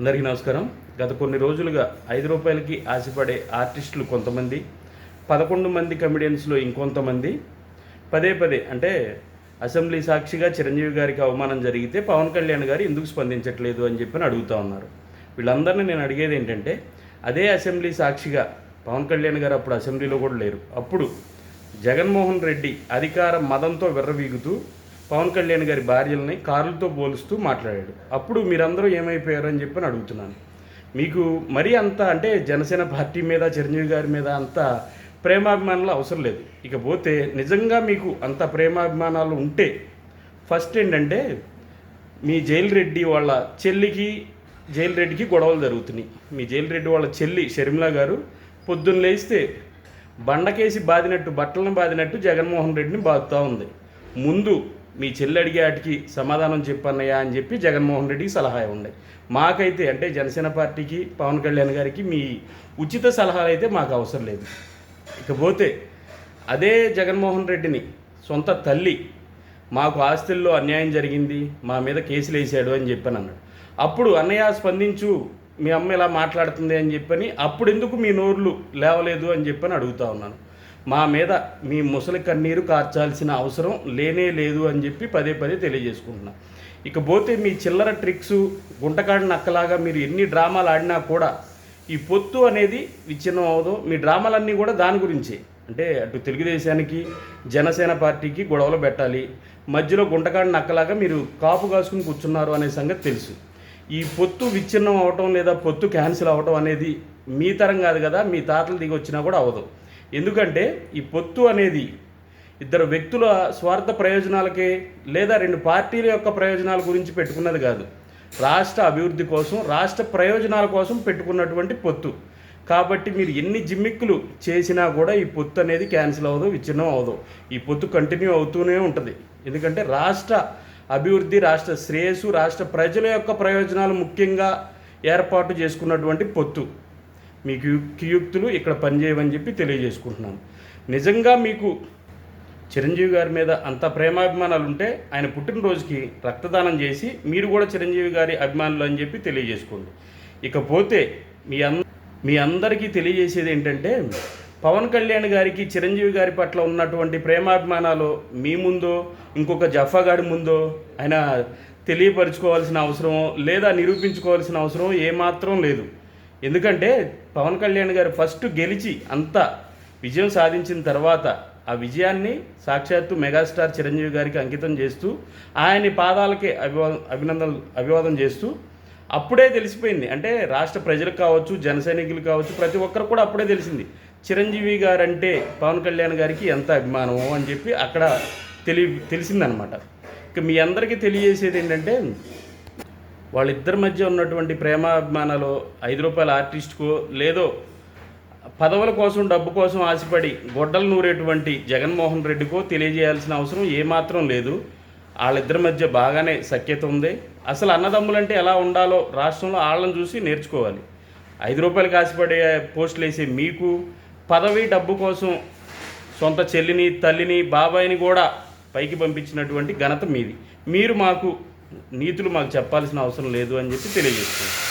అందరికీ నమస్కారం. గత కొన్ని రోజులుగా ఐదు రూపాయలకి ఆశపడే ఆర్టిస్టులు కొంతమంది పదకొండు మంది కమెడియన్స్లో ఇంకొంతమంది పదే పదే అంటే అసెంబ్లీ సాక్షిగా చిరంజీవి గారికి అవమానం జరిగితే పవన్ కళ్యాణ్ గారు ఎందుకు స్పందించట్లేదు అని చెప్పి అడుగుతా ఉన్నారు. వీళ్ళందరినీ నేను అడిగేది ఏంటంటే అదే అసెంబ్లీ సాక్షిగా పవన్ కళ్యాణ్ గారు అప్పుడు అసెంబ్లీలో కూడా లేరు. అప్పుడు జగన్మోహన్ రెడ్డి అధికార మదంతో విర్రవీగుతూ పవన్ కళ్యాణ్ గారి భార్యల్ని కారులతో పోలుస్తూ మాట్లాడాడు. అప్పుడు మీరందరూ ఏమైపోయారు అని చెప్పి అడుగుతున్నాను. మీకు మరీ అంత అంటే జనసేన పార్టీ మీద చిరంజీవి గారి మీద అంత ప్రేమాభిమానాలు అవసరం లేదు. ఇకపోతే నిజంగా మీకు అంత ప్రేమాభిమానాలు ఉంటే ఫస్ట్ ఏంటంటే మీ జైలు రెడ్డి వాళ్ళ చెల్లికి జైలు రెడ్డికి గొడవలు జరుగుతున్నాయి. మీ జైలు రెడ్డి వాళ్ళ చెల్లి షర్మిల గారు పొద్దున్న లేస్తే బండకేసి బాదినట్టు బట్టలను బాదినట్టు జగన్మోహన్ రెడ్డిని బాదుతూ ఉంది. ముందు మీ చెల్లి అడిగే వాటికి సమాధానం చెప్పన్నయ్యా అని చెప్పి జగన్మోహన్ రెడ్డికి సలహా ఉండే మాకైతే అంటే జనసేన పార్టీకి పవన్ కళ్యాణ్ గారికి మీ ఉచిత సలహాలు అయితే మాకు అవసరం లేదు. ఇకపోతే అదే జగన్మోహన్ రెడ్డిని సొంత తల్లి మాకు ఆస్తుల్లో అన్యాయం జరిగింది మా మీద కేసులు వేసాడు అని చెప్పాను అన్నాడు. అప్పుడు అన్నయ్య స్పందించు మీ అమ్మ ఇలా మాట్లాడుతుంది అని చెప్పని అప్పుడు ఎందుకు మీ నోర్లు లేవలేదు అని చెప్పని అడుగుతా ఉన్నాను. మా మీద మీ ముసలి కన్నీరు కార్చాల్సిన అవసరం లేనే లేదు అని చెప్పి పదే పదే తెలియజేసుకుంటున్నా. ఇకపోతే మీ చిల్లర ట్రిక్స్ గుంటకాడి నక్కలాగా మీరు ఎన్ని డ్రామాలు ఆడినా కూడా ఈ పొత్తు అనేది విచ్ఛిన్నం అవదు. మీ డ్రామాలన్నీ కూడా దాని గురించే. అంటే అటు తెలుగుదేశానికి జనసేన పార్టీకి గొడవలు పెట్టాలి. మధ్యలో గుంటకాడి నక్కలాగా మీరు కాపు కాసుకుని కూర్చున్నారు అనే సంగతి తెలుసు. ఈ పొత్తు విచ్ఛిన్నం అవటం లేదా పొత్తు క్యాన్సిల్ అవటం అనేది మీ తరం కాదు కదా మీ తాతలు దిగి వచ్చినా కూడా అవ్వదు ఎందుకంటే ఈ పొత్తు అనేది ఇద్దరు వ్యక్తుల స్వార్థ ప్రయోజనాలకే లేదా రెండు పార్టీల యొక్క ప్రయోజనాల గురించి పెట్టుకున్నది కాదు. రాష్ట్ర అభివృద్ధి కోసం రాష్ట్ర ప్రయోజనాల కోసం పెట్టుకున్నటువంటి పొత్తు. కాబట్టి మీరు ఎన్ని జిమ్మిక్కులు చేసినా కూడా ఈ పొత్తు అనేది క్యాన్సిల్ అవ్వదు విచ్ఛిన్నం అవ్వదు ఈ పొత్తు కంటిన్యూ అవుతూనే ఉంటుంది. ఎందుకంటే రాష్ట్ర అభివృద్ధి రాష్ట్ర శ్రేయస్సు రాష్ట్ర ప్రజల యొక్క ప్రయోజనాలు ముఖ్యంగా ఏర్పాటు చేసుకున్నటువంటి పొత్తు. మీకు యుక్తియుక్తులు ఇక్కడ పనిచేయవని చెప్పి తెలియజేసుకుంటున్నాను. నిజంగా మీకు చిరంజీవి గారి మీద అంత ప్రేమాభిమానాలు ఉంటే ఆయన పుట్టినరోజుకి రక్తదానం చేసి మీరు కూడా చిరంజీవి గారి అభిమానులు అని చెప్పి తెలియజేసుకోండి. ఇకపోతే మీ అంద మీ అందరికీ తెలియజేసేది ఏంటంటే పవన్ కళ్యాణ్ గారికి చిరంజీవి గారి పట్ల ఉన్నటువంటి ప్రేమాభిమానాలు మీ ముందో ఇంకొక జఫాగాడి ముందో ఆయన తెలియపరుచుకోవాల్సిన అవసరం లేదా నిరూపించుకోవాల్సిన అవసరం ఏమాత్రం లేదు. ఎందుకంటే పవన్ కళ్యాణ్ గారు ఫస్ట్ గెలిచి అంత విజయం సాధించిన తర్వాత ఆ విజయాన్ని సాక్షాత్తు మెగాస్టార్ చిరంజీవి గారికి అంకితం చేస్తూ ఆయన పాదాలకే అభివా అభినందనలు అభివాదం చేస్తూ అప్పుడే తెలిసిపోయింది. అంటే రాష్ట్ర ప్రజలకు కావచ్చు జన సైనికులు కావచ్చు ప్రతి ఒక్కరు కూడా అప్పుడే తెలిసింది. చిరంజీవి గారు అంటే పవన్ కళ్యాణ్ గారికి ఎంత అభిమానమో అని చెప్పి అక్కడ తెలి తెలిసిందనమాట. ఇక మీ అందరికీ తెలియజేసేది ఏంటంటే వాళ్ళిద్దరి మధ్య ఉన్నటువంటి ప్రేమాభిమానాలు ఐదు రూపాయల ఆర్టిస్ట్కో లేదో పదవుల కోసం డబ్బు కోసం ఆశపడి గొడ్డలు నూరేటువంటి జగన్మోహన్ రెడ్డికో తెలియజేయాల్సిన అవసరం ఏమాత్రం లేదు. వాళ్ళిద్దరి మధ్య బాగానే సఖ్యత ఉంది. అసలు అన్నదమ్ములంటే ఎలా ఉండాలో రాష్ట్రంలో వాళ్ళని చూసి నేర్చుకోవాలి. ఐదు రూపాయలకి ఆశపడే పోస్టులు వేసే మీకు పదవి డబ్బు కోసం సొంత చెల్లిని తల్లిని బాబాయిని కూడా పైకి పంపించినటువంటి ఘనత మీది. మీరు మాకు నీతులు మాకు చెప్పాల్సిన అవసరం లేదు అని చెప్పి తెలియజేస్తుంది